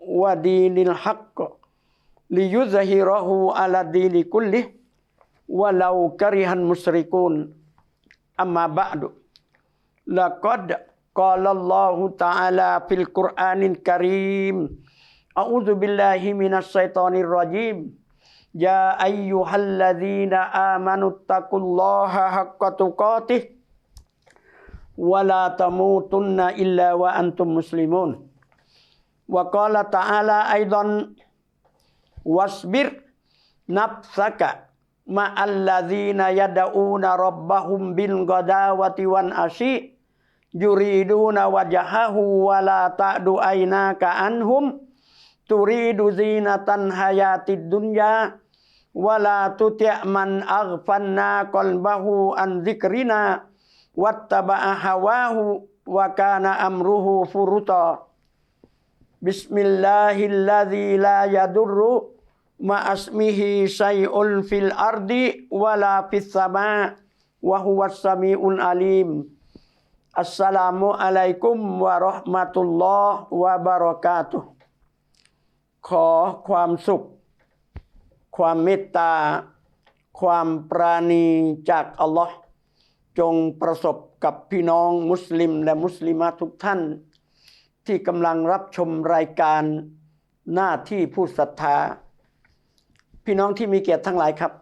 wa dinil haqq liyuzahirahu ala dini walau karihan musyrikun. Amma ba'du. Laqad qala Allah ta'ala fil Qur'anil Karim. A'udzu billahi minasy syaithanir rajim. Ya ayyuhalladzina amanu taqullaha haqqa tuqatih. Wa la tamutunna illa wa antum muslimun. وقال تعالى أيضا واصبر نفسك مع الذين يدعون ربهم بالغداوة والعشي يريدون وجهه ولا تعد عيناك عنهم تريد زينة الحياة الدنيا ولا تطع من أغفلنا قلبه عن ذكرنا واتبع هواه وكان أمره فرطا. بسم الله الذي لا يضر مع اسمه شيء في الأرض ولا في السماء وهو السميع العليم السلام عليكم ورحمة الله وبركاته ขอความสุข ความเมตตา ความปราณีจากอัลลอฮ์จงประสบกับพี่น้องมุสลิมและมุสลิมาทุกท่าน ที่กำลังรับชมรายการหน้าที่ผู้ศรัทธา พี่น้องที่มีเกียรติทั้งหลายครับ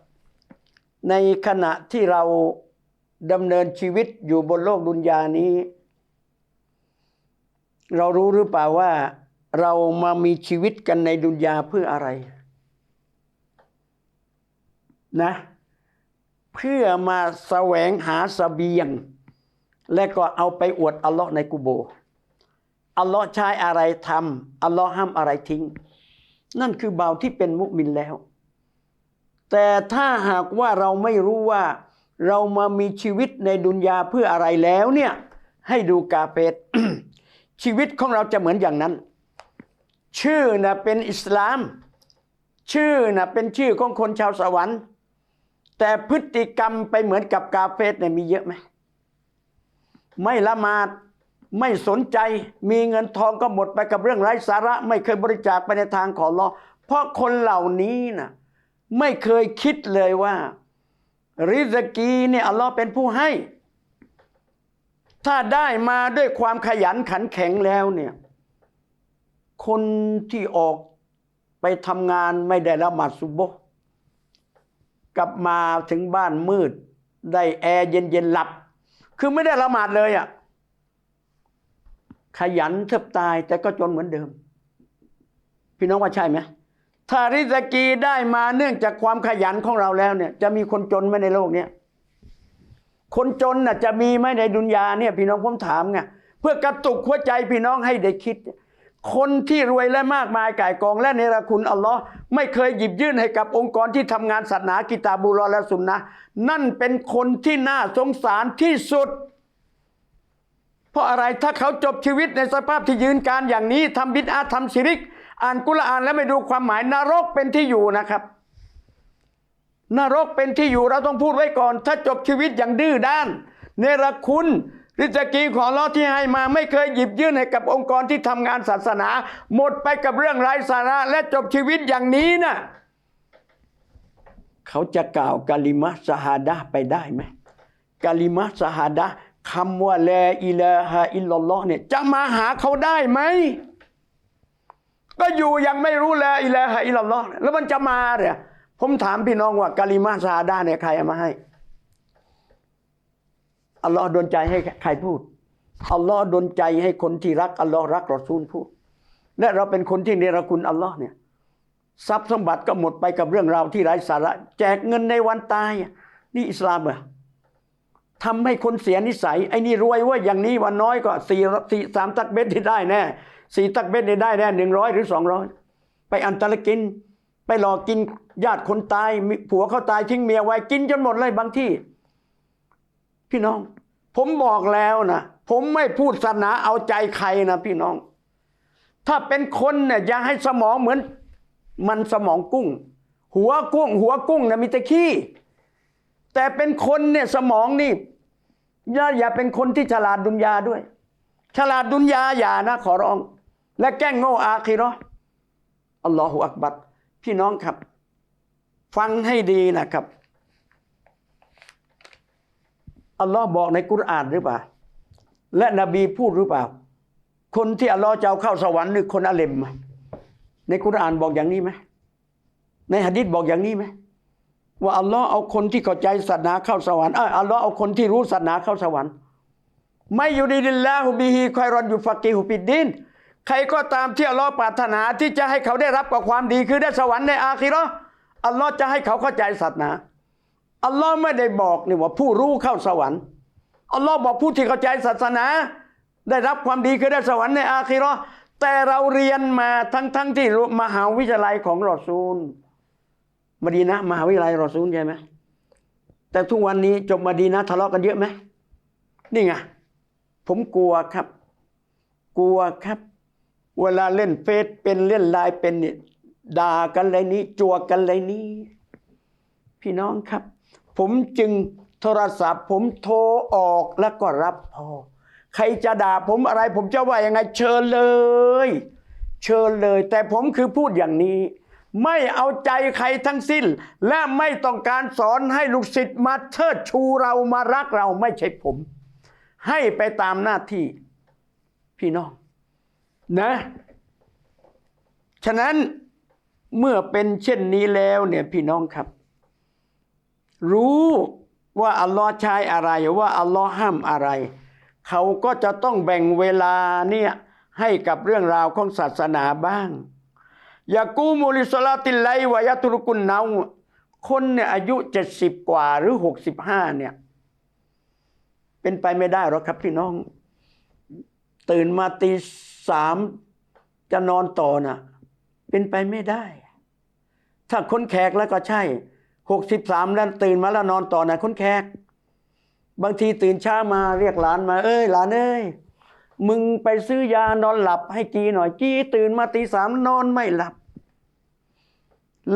ในขณะที่เราดำเนินชีวิตอยู่บนโลกดุนยานี้ เรารู้หรือเปล่าว่าเรามามีชีวิตกันในดุนยาเพื่ออะไรนะเพื่อมาแสวงหาสเสบียง และก็เอาไปอวดอัลลอฮ์ในกุโบ อัลลอฮ์ใช้อะไรทำอัลลอฮ์ห้ามอะไรทิ้ง นั่นคือเบาที่เป็นมุมินแล้ว แต่ถ้าหากว่าเราไม่รู้ว่า เรามามีชีวิตในดุนยาเพื่ออะไรแล้วเนี่ย ให้ดูกาเฟตชีวิตของเราจะเหมือนอย่างนั้น ชื่อนะเป็นอิสลาม ชื่อนะเป็นชื่อของคนชาวสวรรค์ แต่พฤติกรรมไปเหมือนกับกาเฟสเนี่ยมีเยอะไหมไม่ละหมาด ไม่สนใจมีเงินทองก็หมดไปกับเรื่องไร้สาระ ไม่เคยบริจาคไปในทางของอัลลอฮ์เพราะคนเหล่านี้นะไม่เคยคิดเลยว่า ริสกีเนี่ยอัลลอฮ์เป็นผู้ให้ ถ้าได้มาด้วยความขยันขันแข็งแล้วเนี่ย คนที่ออกไปทำงานไม่ได้ละหมาดซุบโบกลับมาถึงบ้านมืด ได้แอร์เย็นๆหลับ คือไม่ได้ละหมาดเลยอะ ขยันเทบตายแต่ก็จนเหมือนเดิม พี่น้องว่าใช่ไหมถ้าริสกีได้มาเนื่องจากความขยันของเราแล้วเนี่ย จะมีคนจนไหมในโลกเนี้ยคนจนน่ะจะมีไหมในดุนยาเนี่ย พี่น้องผมถามไงเพื่อกระตุกหัวใจพี่น้องให้ได้คิด คนที่รวยและมากมายก่ายกอง และเนรคุณอัลลอฮ์ไม่เคยหยิบยื่นให้กับองค์กรที่ทำงานศาสนากิตาบุรอและสุนนะนั่นเป็นคนที่น่าสงสารที่สุด เพราะอะไรถ้าเขาจบชีวิตในสภาพที่ยืนการอย่างนี้ทำบิดอาทำชิริก อ่านกุรอานแล้วไม่ดูความหมายนรกเป็นที่อยู่นะครับ นรกเป็นที่อยู่เราต้องพูดไว้ก่อน ถ้าจบชีวิตอย่างดื้อด้าน เนรคุณริสกีของเราที่ให้มาไม่เคยหยิบยื่นให้กับองค์กรที่ทำงานศาสนา หมดไปกับเรื่องไร้สาระและจบชีวิตอย่างนี้นะ่ะเขาจะกล่าวกาลิมะสฮาดะไปได้ไหมกาลิมะสฮาดะ คำว่าลาอิลาฮะอิลลอฮ์เนี่ยจะมาหาเขาได้ไหม ก็อยู่ยังไม่รู้ลอิละฮะอิลลอฮ์แล้วมันจะมาเนี่ยผมถามพี่น้องว่ากาลิมาซาดาเนี่ยใครเอามาให้อัลลอฮ์ดนใจให้ใครพูดอัลลอฮ์ดนใจให้คนที่รักอัลลอฮ์รักรอซูลพูด และเราเป็นคนที่เนรคุณอัลลอฮ์เนี่ยทรัพย์สมบัติก็หมดไปกับเรื่องราวที่ไร้สาระ แจกเงินในวันตาย นี่อิสลามเหรอ ทำให้คนเสียนิสัย ไอ้นี่รวยว่าอย่างนี้วันน้อยก็สี่สี่สามตักเบ็ดที่ได้แน่สี่ตักเบ็ดนี่ได้แน่หนึ่งร้อยหรือสองร้อยไปอันตรกิน ไปหลอกกินญาติคนตายมีผัวเขาตายทิ้งเมียไว้กินจนหมดเลยบางที่ พี่น้อง ผมบอกแล้วนะผมไม่พูดศาสนาเอาใจใครนะพี่น้อง ถ้าเป็นคนเนี่ยอย่าให้สมองเหมือน มันสมองกุ้ง หัวกุ้ง หัวกุ้งนะมีแต่ขี้แต่เป็นคนเนี่ยสมองนี่ อย่าอย่าเป็นคนที่ฉลาดดุนยาด้วย ฉลาดดุนยาอย่านะขอร้อง และแกล้งโง่อาคีเราะอัลลอฮฺอักบัรพี่น้องครับ ฟังให้ดีนะครับอัลลอฮ์บอกในกุรอานหรือเปล่า และนบีพูดหรือเปล่า คนที่อัลลอฮ์จะเอาเข้าสวรรค์นี่คนอาเลมไหมในกุรอานบอกอย่างนี้ไหมในหะดีษบอกอย่างนี้ไหม ว่าอัลลอฮ์เอาคนที่เข้าใจศาสนาเข้าสวรรค์เอออัลลอฮ์เอาคนที่รู้ศาสนาเข้าสวรรค์ ไม่อยู่ดีดิลลาฮุบิฮีคอยรอนอยู่ฟักีฮุปิดดินใครก็ตามที่อัลลอฮ์ปรารถนาที่จะให้เขาได้รับกับความดีคือได้สวรรค์ในอาคิราะห์อัลลอฮ์จะให้เขาเข้าใจศาสนาอัลลอฮ์ไม่ได้บอกนี่ว่าผู้รู้เข้าสวรรค์อัลลอฮ์บอกผู้ที่เข้าใจศาสนา ได้รับความดีคือได้สวรรค์ในอาคิราะห์แต่เราเรียนมาทั้งทั้งที่มหาวิทยาลัยของรอซูล มดีนะมหาวิทยาลัยรอซูลใช่ไหมแต่ทุกวันนี้จบมดีนะทะเลาะกันเยอะไหมนี่ไงผมกลัวครับ กลัวครับ เวลาเล่นเฟซเป็นเล่นไลน์เป็นเนี่ยด่ากันเลยนี้จัวกันเลยนี้ พี่น้องครับ ผมจึงโทรศัพท์ ผมโทรออกแล้วก็รับพอ ใครจะด่าผมอะไร ผมจะว่ายังไงเชิญเลย เชิญเลย แต่ผมคือพูดอย่างนี้ ไม่เอาใจใครทั้งสิ้น และไม่ต้องการสอนให้ลูกศิษย์มาเทิดชูเรามารักเราไม่ใช่ผม ให้ไปตามหน้าที่พี่น้องนะ ฉะนั้นเมื่อเป็นเช่นนี้แล้วเนี่ยพี่น้องครับ รู้ว่าอัลลอฮ์ใช้อะไรว่าอัลลอฮ์ห้ามอะไร เขาก็จะต้องแบ่งเวลาเนี่ยให้กับเรื่องราวของศาสนาบ้าง ยากูมุลิสลาติไลวายะตุรุกุนเนาคนเนี่ยอายุเจ็ดสิบกว่าหรือหกสิบห้าเนี่ย เป็นไปไม่ได้หรอกครับพี่น้อง ตื่นมาตีสามจะนอนต่อน่ะ เป็นไปไม่ได้ ถ้าคนแขกแล้วก็ใช่หกสิบสามแล้วตื่นมาแล้วนอนต่อนะคนแขก บางทีตื่นเช้ามาเรียกหลานมา เอ้ยหลานเอ้ย มึงไปซื้อยานอนหลับให้จีหน่อยจีตื่นมาตีสามนอนไม่หลับ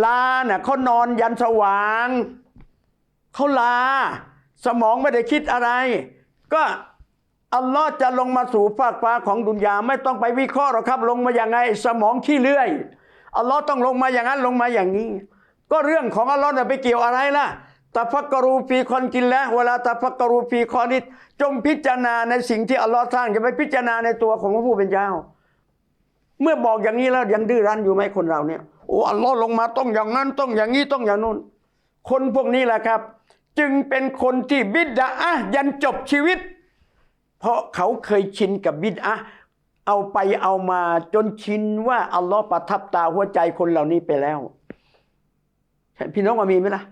ลาเน่ะเขานอนยันสว่างเขาลา สมองไม่ได้คิดอะไร ก็อัลลอฮ์จะลงมาสู่ฟากฟ้าของดุนยาไม่ต้องไปวิเคราะห์หรอกครับ ลงมาอย่างไง สมองขี้เลื่อยอัลลอฮ์ต้องลงมาอย่างนั้นลงมาอย่างนี้ ก็เรื่องของอัลลอฮ์ไปเกี่ยวอะไรล่ะ ตะฟักกรูฟีคอนกินแล้วเวลาตะฟักกรูฟีคอนิดจงพิจารณาในสิ่งที่อัลลอฮ์สร้างอย่าไปพิจารณาในตัวของพระผู้เป็นเจ้า เมื่อบอกอย่างนี้แล้วยังดื้อรั้นอยู่ไหมคนเราเนี่ยโอ้อัลลอฮ์ลงมาต้องอย่างนั้นต้องอย่างนี้ต้องอย่างนู้นคนพวกนี้แหละครับ จึงเป็นคนที่บิดาอะยันจบชีวิต เพราะเขาเคยชินกับบิดอะเอาไปเอามาจนชินว่าอัลลอฮ์ประทับตาหัวใจคนเหล่านี้ไปแล้วพี่น้องว่ามีไหมล่ะ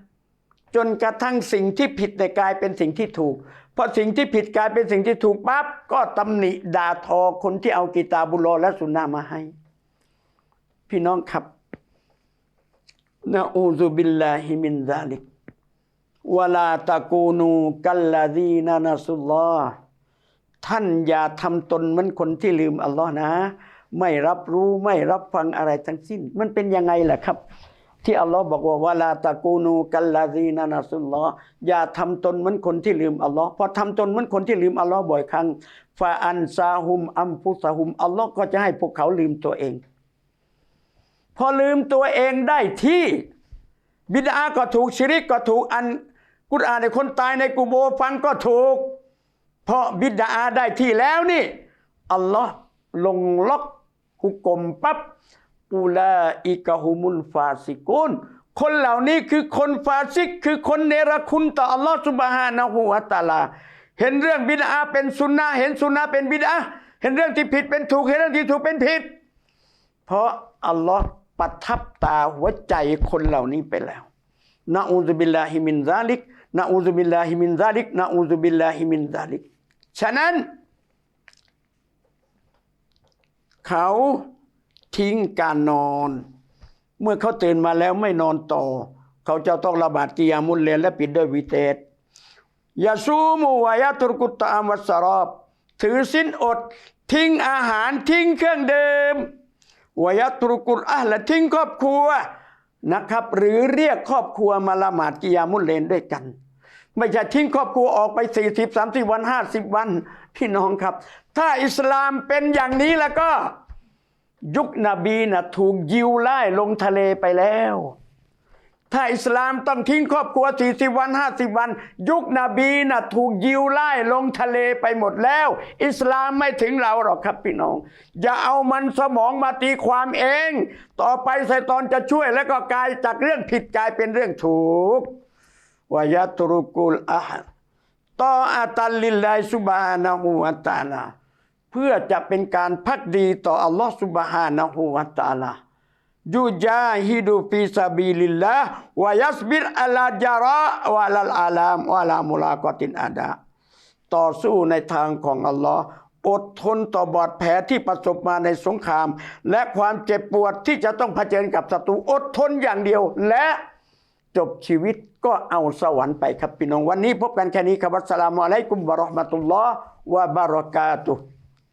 จนกระทั่งสิ่งที่ผิดในกลายเป็นสิ่งที่ถูกพอสิ่งที่ผิดกลายเป็นสิ่งที่ถูกปั๊บก็ตำหนิด่าทอคนที่เอากีตาบุลลและสุนนะมาให้ พี่น้องครับนะอูซุบิลลาฮิมินซาลิกวลาตะกูนูกัลลาดีนานัสุลลอฮ์ท่านอย่าทำตนเหมือนคนที่ลืมอัลลอฮ์นะ ไม่รับรู้ไม่รับฟังอะไรทั้งสิ้น มันเป็นยังไงล่ะครับ ที่อัลลอฮ์บอกว่าวะลาตะกูนูกัลลาดีนานัสุลลอ์อย่าทำตนเหมือนคนที่ลืมอัลลอฮ์พอทำตนเหมือนคนที่ลืมอัลลอฮ์บ่อยครั้งฟาอันซาฮุมอัมฟุสะฮุมอัลลอฮ์ก็จะให้พวกเขาลืมตัวเอง พอลืมตัวเองได้ที่บิดาก็ถูกชิริกก็ถูกอันกุรอานในคนตายในกูโบฟังก็ถูก เพราะบิดาได้ที่แล้วนี่อัลลอฮ์ลงล็อกหุกกลมปับ๊บ อูลาอิกะฮุมุลฟาซิกุนคนเหล่านี้คือคนฟาซิก คือคนเนรคุณต่ออัลลอฮฺสุบฮานะฮูวะตะอาลา เห็นเรื่องบิดาเป็นสุนนะเห็นสุนนะเป็นบิดาเห็นเรื่องที่ผิดเป็นถูกเห็นเรื่องที่ถูกเป็นผิด เพราะอัลลอฮ์ประทับตาหัวใจคนเหล่านี้ไปแล้วนะอูซุบิลลาฮิมินซาลิกนะอูซุบิลลาฮิมินซาลิกนะอูซุบิลลาฮิมินซาลิกฉะนั้น เขา ทิ้งการนอน เมื่อเขาตื่นมาแล้วไม่นอนต่อ เขาจะต้องระบาดกิยามุลเลนและปิดด้วยวิเตสยาซูมูวายาตุรกุตตะอัมวัสสรอบ ถือสิ้นอด ทิ้งอาหารทิ้งเครื่องดื่มวายาตุรกุตอะและทิ้งครอบครัวนะครับ หรือเรียกครอบครัวมาละหมาดกิยามุลเลนด้วยกัน ไม่ใช่ทิ้งครอบครัวออกไป 40 30 วัน 50 วันพี่น้องครับ ถ้าอิสลามเป็นอย่างนี้แล้วก็ ยุคนบีนะถูกยิวไล่ลงทะเลไปแล้ว ถ้าอิสลามต้องทิ้งครอบครัว 40 วัน 50 วัน ยุคนบีนะถูกยิวไล่ลงทะเลไปหมดแล้ว อิสลามไม่ถึงเราหรอกครับพี่น้อง อย่าเอามันสมองมาตีความเอง ต่อไปไซตอนจะช่วยแล้วก็กลายจากเรื่องผิดกลายเป็นเรื่องถูกวายตรุกุลอาต่ออาตัลลิลลาฮิสุบานะฮูวะตะอาลา พื่อจะเป็นการพักดีต่ออัลลอฮฺสุบฮานะฮูวะตาลายูจาฮิดูฟีซาบิลิลลาวายัสบิรอัลาจาระวะลัลอาลามวะลามุลากตินอาดาต่อสู้ในทางของอัลลอฮ์อดทนต่อบาดแผลที่ประสบมาในสงคราม และความเจ็บปวดที่จะต้องเผชิญกับศัตรูอดทนอย่างเดียว และจบชีวิตก็เอาสวรรค์ไปครับพี่น้องวันนี้พบกันแค่นี้ครับวัสสลามุอะลัยกุมวะราะห์มะตุลลอฮ์วะบารอกาตุฮ์